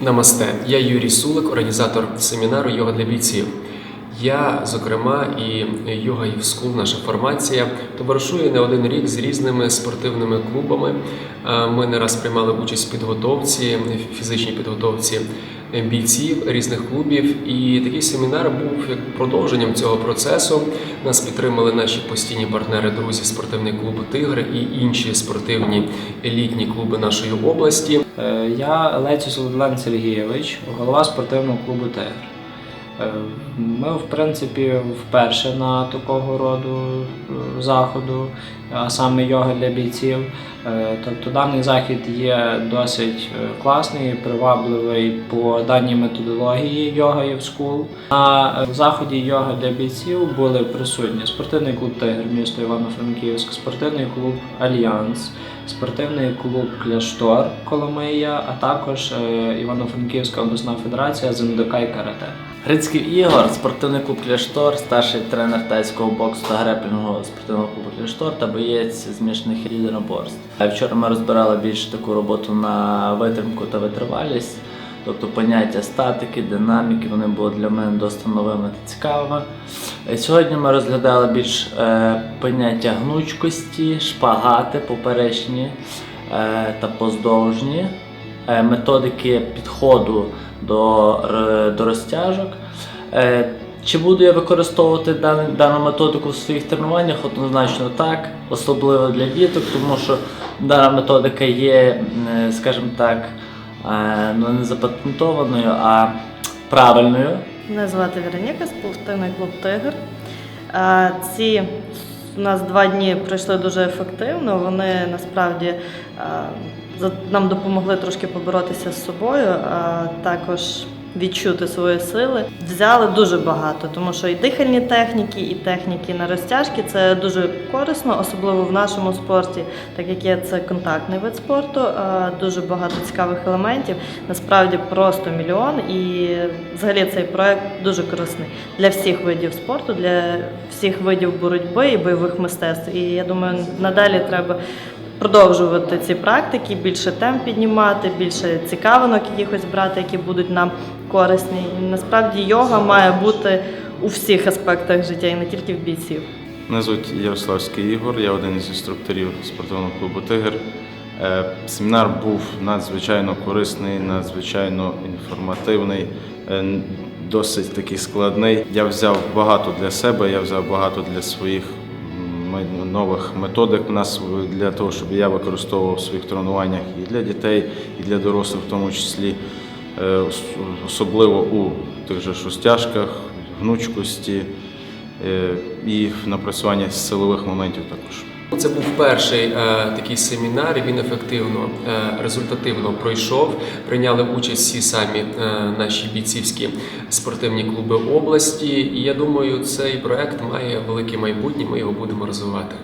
Намасте, я Юрій Сулик, організатор семінару Йога для бійців. Я, зокрема, і Йога School, наша формація, товаришує не один рік з різними спортивними клубами. Ми не раз приймали участь в підготовці, фізичній підготовці бійців різних клубів. І такий семінар був як продовженням цього процесу. Нас підтримали наші постійні партнери, друзі, спортивний клуб Тигр і інші спортивні елітні клуби нашої області. Е, Я Лецю Владлен Сергійович, голова спортивного клубу Тигр. Е, Ми, в принципі, вперше на такого роду е, заходу, а саме йога для бійців. Е, Тобто даний захід є досить класний, привабливий по даній методології йога School. На заході йога для бійців були присутні спортивний клуб Тигр, місто Івано-Франківськ, спортивний клуб Альянс, спортивний клуб Кляштор Коломия, а також Івано-Франківська обласна федерація з і карате. Грицький Ігор, спортивний клуб Кляштор, старший тренер тайського боксу та греплінгу спортивного клубу Кляштор та боєць змішаних єдиноборств. Вчора ми розбирали більше таку роботу на витримку та витривалість, тобто поняття статики, динаміки, вони були для мене досить новими та цікавими. Е, Сьогодні ми розглядали більш е, поняття гнучкості, шпагати, поперечні е, та поздовжні методики підходу до, до розтяжок. Е, Чи буду я використовувати дану, дану методику в своїх тренуваннях? Однозначно так, особливо для діток, тому що дана методика є, скажімо так, е, ну не запатентованою, а правильною. Мене звати Вероніка, спортивний клуб Тигр. Ці у нас два дні пройшли дуже ефективно. Вони насправді нам допомогли трошки поборотися з собою, а також відчути свої сили. Взяли дуже багато, тому що і дихальні техніки, і техніки на розтяжки це дуже корисно, особливо в нашому спорті, так як є це контактний вид спорту. Дуже багато цікавих елементів. Насправді просто мільйон. І взагалі цей проект дуже корисний для всіх видів спорту, для всіх видів боротьби і бойових мистецтв. І я думаю, надалі треба. Продовжувати ці практики, більше тем піднімати, більше цікавинок якихось брати, які будуть нам корисні. І насправді йога має бути у всіх аспектах життя, і не тільки в бійців. Мене звуть Ярославський Ігор, я один із інструкторів спортивного клубу Тигр. Е, Семінар був надзвичайно корисний, надзвичайно інформативний, е, досить такий складний. Я взяв багато для себе, я взяв багато для своїх нових методик у нас для того, щоб я використовував в своїх тренуваннях і для дітей, і для дорослих, в тому числі, Е, особливо у тих же розтяжках, гнучкості е, і напрацювання силових моментів також. Це був перший е, такий семінар. Він ефективно, е, результативно пройшов. Прийняли участь всі самі е, наші бійцівські спортивні клуби області. І я думаю, цей проект має велике майбутнє. Ми його будемо розвивати.